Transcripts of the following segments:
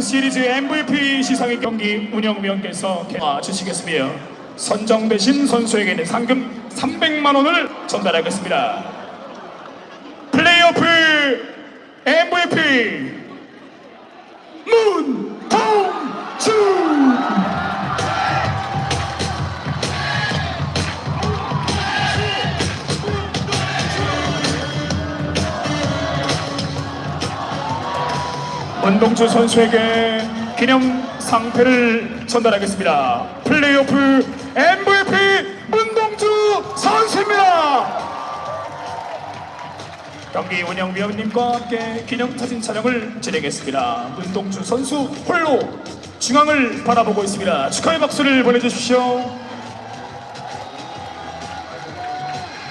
시리즈 MVP 시상의 경기 운영위원께서 개화 주시겠으며 선정되신 선수에게는 상금 300만 원을 전달하겠습니다. 플레이오프 MVP 문동주 문동주 선수에게 기념 상패를 전달하겠습니다. 플레이오프 MVP 문동주 선수입니다. 경기 운영위원님과 함께 기념 사진 촬영을 진행했습니다. 문동주 선수 홀로 중앙을 바라보고 있습니다. 축하의 박수를 보내주십시오.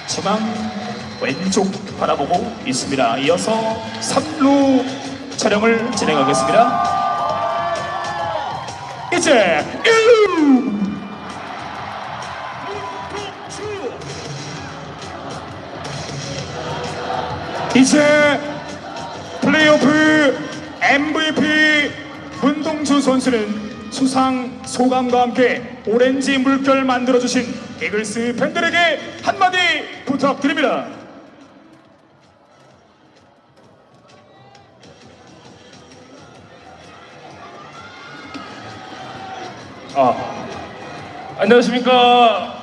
중앙 왼쪽 바라보고 있습니다. 이어서 3루 촬영을 진행하겠습니다. 이제 1루 이제 플레이오프 MVP 문동주 선수는 수상 소감과 함께 오렌지 물결 만들어주신 이글스 팬들에게 한마디 부탁드립니다. 아, 안녕하십니까.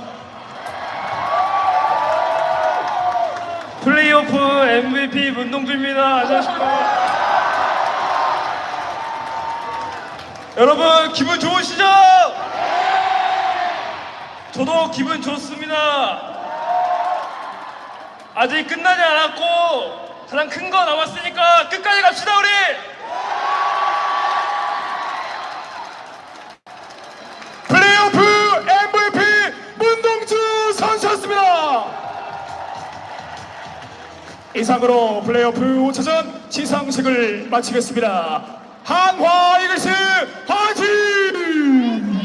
플레이오프 MVP 문동주입니다. 안녕하십니까. 여러분, 기분 좋으시죠? 저도 기분 좋습니다. 아직 끝나지 않았고, 가장 큰 거 남았으니까 끝까지 갑시다, 우리! 이상으로 플레이오프 5차전 시상식을 마치겠습니다. 한화 이글스 화이팅!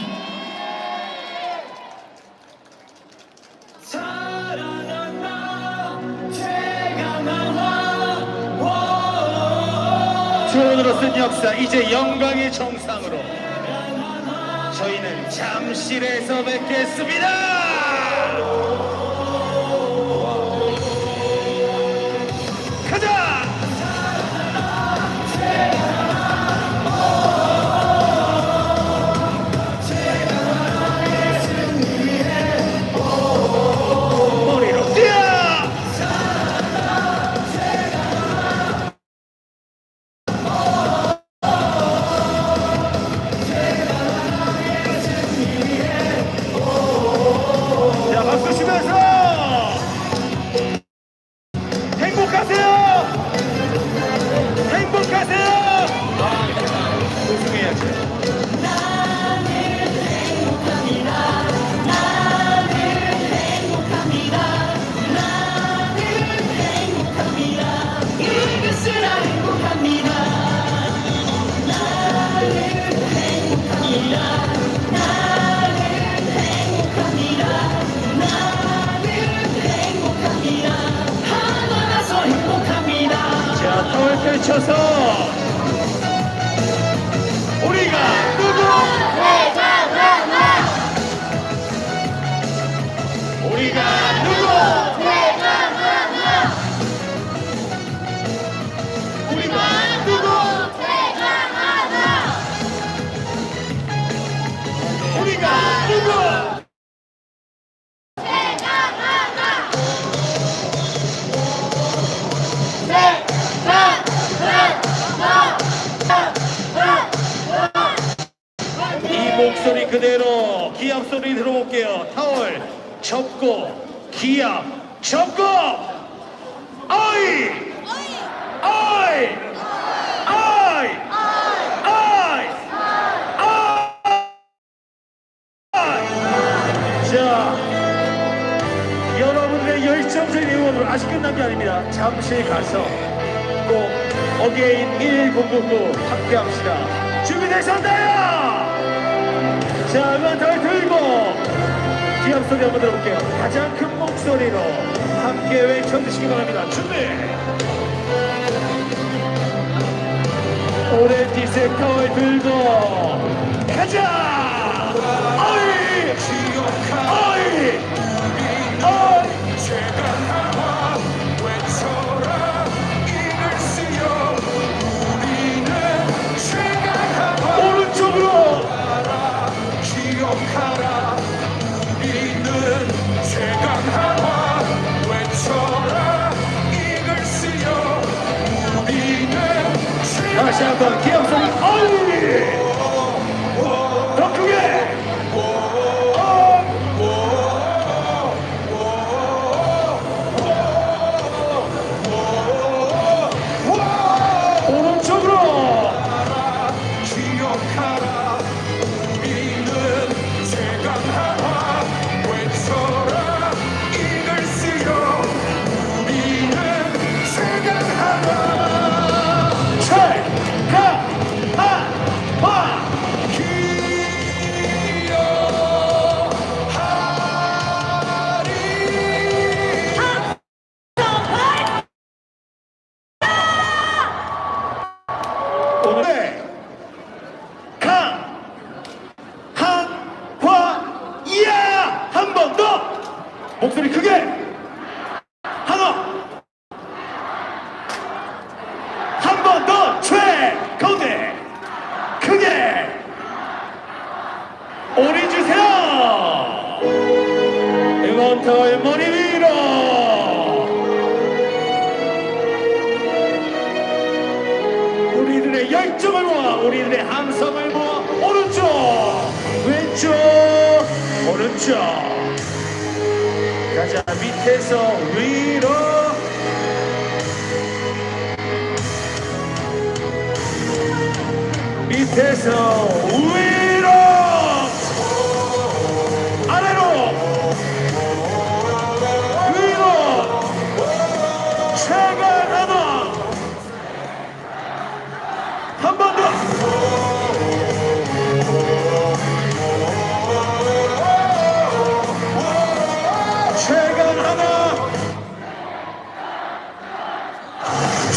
주원으로 쓴 역사 이제 영광의 정상으로 저희는 잠실에서 뵙겠습니다. Gracias. 우리가 누구? 목소리 그대로 기합 소리 들어볼게요. 타월 접고 기합 접고 어이 어이 어이 어이 어이 자 여러분들의 열정적인 응원으로 아직 끝난 게 아닙니다. 잠시 가서 꼭 어게인 1099 함께 합시다. 준비되셨나요? 자, 음악 덜 들고 기합 소리 한번 들어볼게요. 가장 큰 목소리로 함께 외쳐주시기 바랍니다. 준비! 오렌지 색깔 들고 가자 다시 한번 기합소리 어이 오 열정을 모아 우리들의 함성을 모아 오른쪽 왼쪽 오른쪽. 가자 밑에서 위로. 밑에서 위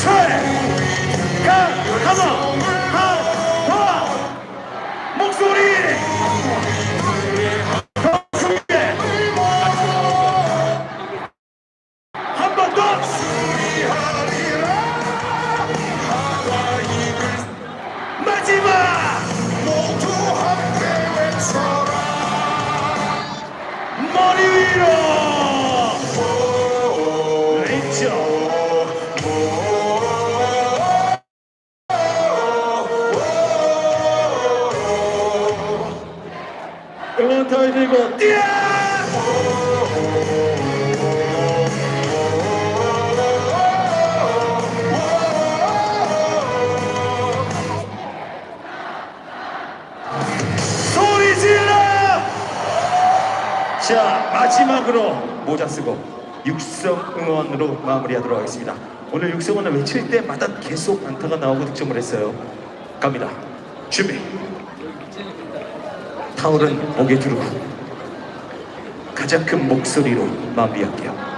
최강 하나. 하 응원타를 들고 뛰어 소리 질러 자 마지막으로 모자 쓰고 육성 응원으로 마무리하도록 하겠습니다. 오늘 육성 응원을 외칠 때마다 계속 안타가 나오고 득점을 했어요. 갑니다. 준비. 타올은 목에 두르고 가장 큰 목소리로 마무리할게요.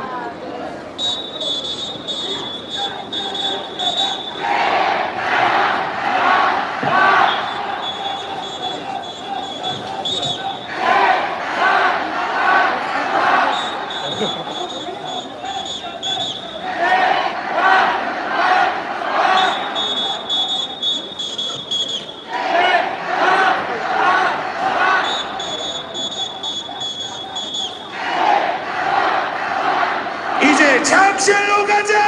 이제 잠실로 가자!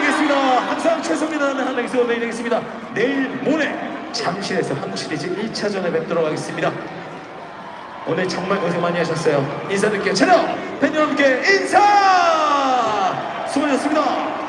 인사드리겠습니다. 항상 최선을 다하는 한국에서 되겠습니다. 내일 모레 잠실에서 한국 시리즈 1차전에 뵙도록 하겠습니다. 오늘 정말 고생 많이 하셨어요. 인사드릴게요. 채널 팬 여러분께 인사! 수고하셨습니다.